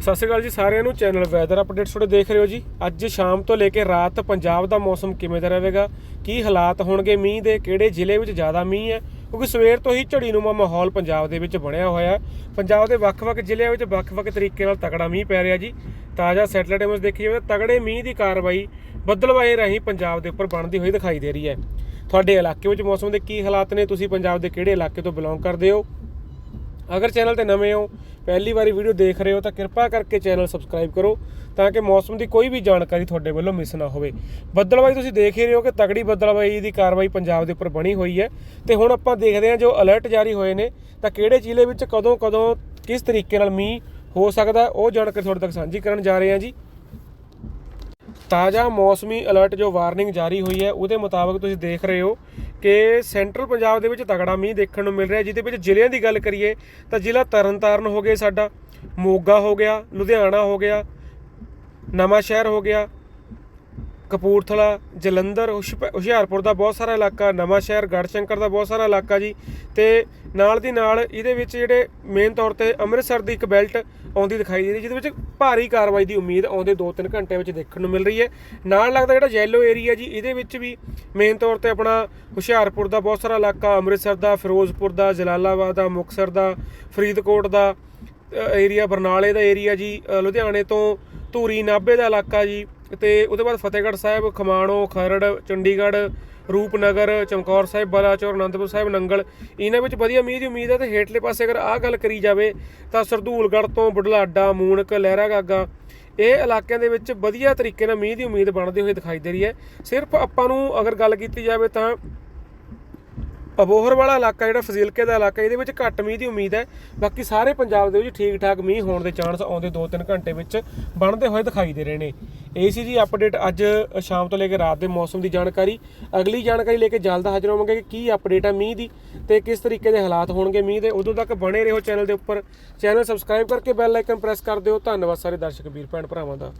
ਸਤਿ ਸ਼੍ਰੀ ਅਕਾਲ ਜੀ ਸਾਰਿਆਂ ਨੂੰ ਚੈਨਲ ਵੈਦਰ ਅਪਡੇਟਸ ਤੁਹਾਡੇ ਦੇਖ ਰਹੇ ਹੋ ਜੀ। ਅੱਜ ਸ਼ਾਮ ਤੋਂ ਲੈ ਕੇ ਰਾਤ ਪੰਜਾਬ ਦਾ ਮੌਸਮ ਕਿਵੇਂ ਦਾ ਰਹੇਗਾ, ਕੀ ਹਾਲਾਤ ਹੋਣਗੇ, ਮੀਂਹ ਦੇ ਕਿਹੜੇ ਜ਼ਿਲ੍ਹੇ ਵਿੱਚ ਜ਼ਿਆਦਾ ਮੀਂਹ ਹੈ, ਕਿਉਂਕਿ ਸਵੇਰ ਤੋਂ ਹੀ ਝੜੀਨੁਮਾ ਮਾਹੌਲ ਪੰਜਾਬ ਦੇ ਵਿੱਚ ਬਣਿਆ ਹੋਇਆ ਹੈ। ਪੰਜਾਬ ਦੇ ਵੱਖ-ਵੱਖ ਜ਼ਿਲ੍ਹਿਆਂ ਵਿੱਚ ਵੱਖ-ਵੱਖ ਤਰੀਕੇ ਨਾਲ ਤਕੜਾ ਮੀਂਹ ਪੈ ਰਿਹਾ ਜੀ। ਤਾਜ਼ਾ ਸੈਟਲਾਈਟ ਇਮੇਜ ਦੇਖੀ ਜਾਵੇ ਤਾਂ ਤਗੜੇ ਮੀਂਹ ਦੀ ਕਾਰਵਾਈ ਬੱਦਲਵਾਏ ਰਾਹੀਂ ਪੰਜਾਬ ਦੇ ਉੱਪਰ ਬਣਦੀ ਹੋਈ ਦਿਖਾਈ ਦੇ ਰਹੀ ਹੈ। ਤੁਹਾਡੇ ਇਲਾਕੇ ਵਿੱਚ ਮੌਸਮ ਦੇ ਕੀ ਹਾਲਾਤ ਨੇ, ਤੁਸੀਂ ਪੰਜਾਬ ਦੇ ਕਿਹੜੇ ਇਲਾਕੇ ਤੋਂ ਬਿਲੋਂਗ ਕਰਦੇ ਹੋ? ਅਗਰ ਚੈਨਲ ਤੇ ਨਵੇਂ ਹੋ ਪਹਿਲੀ ਵਾਰੀ ਵੀਡੀਓ ਦੇਖ ਰਹੇ ਹੋ ਤਾਂ ਕਿਰਪਾ ਕਰਕੇ ਚੈਨਲ ਸਬਸਕ੍ਰਾਈਬ ਕਰੋ ਤਾਂ ਕਿ ਮੌਸਮ ਦੀ ਕੋਈ ਵੀ ਜਾਣਕਾਰੀ ਤੁਹਾਡੇ ਵੱਲੋਂ ਮਿਸ ਨਾ ਹੋਵੇ। ਬੱਦਲਬਾਈ ਤੁਸੀਂ ਦੇਖ ਹੀ ਰਹੇ ਹੋ ਕਿ ਤਗੜੀ ਬੱਦਲਬਾਈ ਦੀ ਕਾਰਵਾਈ ਪੰਜਾਬ ਦੇ ਉੱਪਰ ਬਣੀ ਹੋਈ ਹੈ ਤੇ ਹੁਣ ਆਪਾਂ ਦੇਖਦੇ ਹਾਂ ਜੋ ਅਲਰਟ ਜਾਰੀ ਹੋਏ ਨੇ ਤਾਂ ਕਿਹੜੇ ਜ਼ਿਲ੍ਹੇ ਵਿੱਚ ਕਦੋਂ ਕਦੋਂ ਕਿਸ ਤਰੀਕੇ ਨਾਲ ਮੀਂਹ ਹੋ ਸਕਦਾ ਉਹ ਜਾਣਕਾਰੀ ਤੁਹਾਡੇ ਤੱਕ ਸਾਂਝੀ ਕਰਨ ਜਾ ਰਹੇ ਹਾਂ ਜੀ। ਤਾਜ਼ਾ ਮੌਸਮੀ ਅਲਰਟ ਜੋ ਵਾਰਨਿੰਗ ਜਾਰੀ ਹੋਈ ਹੈ, ਉਹਦੇ ਮੁਤਾਬਕ ਤੁਸੀਂ ਦੇਖ ਰਹੇ ਹੋ ਕਿ ਸੈਂਟਰਲ ਪੰਜਾਬ ਦੇ ਵਿੱਚ ਤਗੜਾ ਮੀਂਹ ਦੇਖਣ ਨੂੰ ਮਿਲ ਰਿਹਾ। ਜਿਹਦੇ ਵਿੱਚ ਜ਼ਿਲ੍ਹਿਆਂ ਦੀ ਗੱਲ ਕਰੀਏ ਤਾਂ ਜ਼ਿਲ੍ਹਾ ਤਰਨਤਾਰਨ ਹੋ ਗਿਆ ਸਾਡਾ, ਮੋਗਾ ਹੋ ਗਿਆ, ਲੁਧਿਆਣਾ ਹੋ ਗਿਆ ਨਵਾਂ ਸ਼ਹਿਰ ਹੋ ਗਿਆ ਕਪੂਰਥਲਾ, ਜਲੰਧਰ ਹੁਸ਼- ਹੁਸ਼ਿਆਰਪੁਰ ਦਾ ਬਹੁਤ ਸਾਰਾ ਇਲਾਕਾ, ਨਵਾਂ ਸ਼ਹਿਰ ਗੜਸ਼ੰਕਰ ਦਾ ਬਹੁਤ ਸਾਰਾ ਇਲਾਕਾ ਜੀ। ਤੇ ਨਾਲ ਦੀ ਨਾਲ ਇਹਦੇ ਵਿੱਚ ਜਿਹੜੇ ਮੇਨ ਤੌਰ ਤੇ ਅੰਮ੍ਰਿਤਸਰ ਦੀ ਇੱਕ ਬੈਲਟ ਆਉਂਦੀ ਦਿਖਾਈ ਦੇ ਰਹੀ, ਜਿਹਦੇ ਵਿੱਚ ਭਾਰੀ ਕਾਰਵਾਈ ਦੀ ਉਮੀਦ ਆਉਂਦੇ 2-3 ਘੰਟਿਆਂ ਵਿੱਚ ਦੇਖਣ ਨੂੰ ਮਿਲ ਰਹੀ ਹੈ। ਨਾਲ ਲੱਗਦਾ ਜਿਹੜਾ ਯੈਲੋ ਏਰੀਆ ਜੀ, ਇਹਦੇ ਵਿੱਚ ਵੀ ਮੇਨ ਤੌਰ ਤੇ ਆਪਣਾ ਹੁਸ਼ਿਆਰਪੁਰ ਦਾ ਬਹੁਤ ਸਾਰਾ ਇਲਾਕਾ, ਅੰਮ੍ਰਿਤਸਰ ਦਾ, ਫਿਰੋਜ਼ਪੁਰ ਦਾ, ਜਲਾਲਾਬਾਦ ਦਾ, ਮੁਕਤਸਰ ਦਾ, ਫਰੀਦਕੋਟ ਦਾ ਏਰੀਆ ਬਰਨਾਲੇ ਦਾ ਏਰੀਆ ਜੀ ਲੁਧਿਆਣੇ ਤੋਂ ਧੂਰੀ, ਨਾਭੇ ਦਾ ਇਲਾਕਾ ਜੀ। ਤੇ ਉਹਦੇ ਬਾਅਦ ਫਤਿਹਗੜ੍ਹ ਸਾਹਿਬ, ਖਮਾਣੋ, ਖਰੜ, ਚੰਡੀਗੜ੍ਹ, ਰੂਪਨਗਰ, ਚਮਕੌਰ ਸਾਹਿਬ, ਬਲਾਚੌਰ, ਅਨੰਦਪੁਰ ਸਾਹਿਬ, ਨੰਗਲ। ਇਹਨਾਂ ਵਿੱਚ ਵਧੀਆ ਮੀਂਹ ਦੀ ਉਮੀਦ ਹੈ ਤੇ ਹੇਠਲੇ ਪਾਸੇ ਅਗਰ ਆਹ ਗੱਲ ਕਰੀ ਜਾਵੇ ਤਾਂ ਸਰਦੂਲਗੜ੍ਹ ਤੋਂ ਬੁਢਲਾਡਾ ਮੂਣਕ ਲਹਿਰਾ ਇਹ ਇਲਾਕਿਆਂ ਦੇ ਵਿੱਚ ਵਧੀਆ ਤਰੀਕੇ ਨਾਲ ਮੀਂਹ ਦੀ ਉਮੀਦ ਬਣਦੇ ਹੋਏ ਦਿਖਾਈ ਦੇ ਰਹੀ ਹੈ। ਸਿਰਫ ਆਪਾਂ ਨੂੰ ਅਗਰ ਗੱਲ ਕੀਤੀ ਜਾਵੇ ਤਾਂ ਅਬੋਹਰ ਵਾਲਾ ਇਲਾਕਾ ਜਿਹੜਾ ਫਜ਼ਿਲਕੇ ਦਾ ਇਲਾਕਾ, ਇਹਦੇ ਵਿੱਚ ਘੱਟ ਮੀਂਹ ਦੀ ਉਮੀਦ ਹੈ। ਬਾਕੀ ਸਾਰੇ ਪੰਜਾਬ ਦੇ ਵਿੱਚ ਠੀਕ ਠਾਕ ਮੀਂਹ ਹੋਣ ਦੇ ਚਾਂਸ ਆਉਂਦੇ 2-3 ਘੰਟੇ ਵਿੱਚ ਬਣਦੇ ਹੋਏ ਦਿਖਾਈ ਦੇ ਰਹੇ ਨੇ। ਇਹ ਸੀ ਜੀ ਅਪਡੇਟ ਅੱਜ ਸ਼ਾਮ ਤੋਂ ਲੈ ਕੇ ਰਾਤ ਦੇ ਮੌਸਮ ਦੀ ਜਾਣਕਾਰੀ। ਅਗਲੀ ਜਾਣਕਾਰੀ ਲੈ ਕੇ ਜਲਦ ਹਾਜ਼ਰ ਹੋਵਾਂਗੇ ਕਿ ਕੀ ਅਪਡੇਟ ਹੈ ਮੀਂਹ ਦੀ ਤੇ ਕਿਸ ਤਰੀਕੇ ਦੇ ਹਾਲਾਤ ਹੋਣਗੇ ਮੀਂਹ ਦੇ। ਉਦੋਂ ਤੱਕ ਬਣੇ ਰਹੋ ਚੈਨਲ ਦੇ ਉੱਪਰ। ਚੈਨਲ ਸਬਸਕ੍ਰਾਈਬ ਕਰਕੇ ਬੈਲ ਆਈਕਨ ਪ੍ਰੈਸ ਕਰ ਦਿਓ। ਧੰਨਵਾਦ ਸਾਰੇ ਦਰਸ਼ਕ, ਵੀਰ ਭੈਣ ਭਰਾਵਾਂ ਦਾ।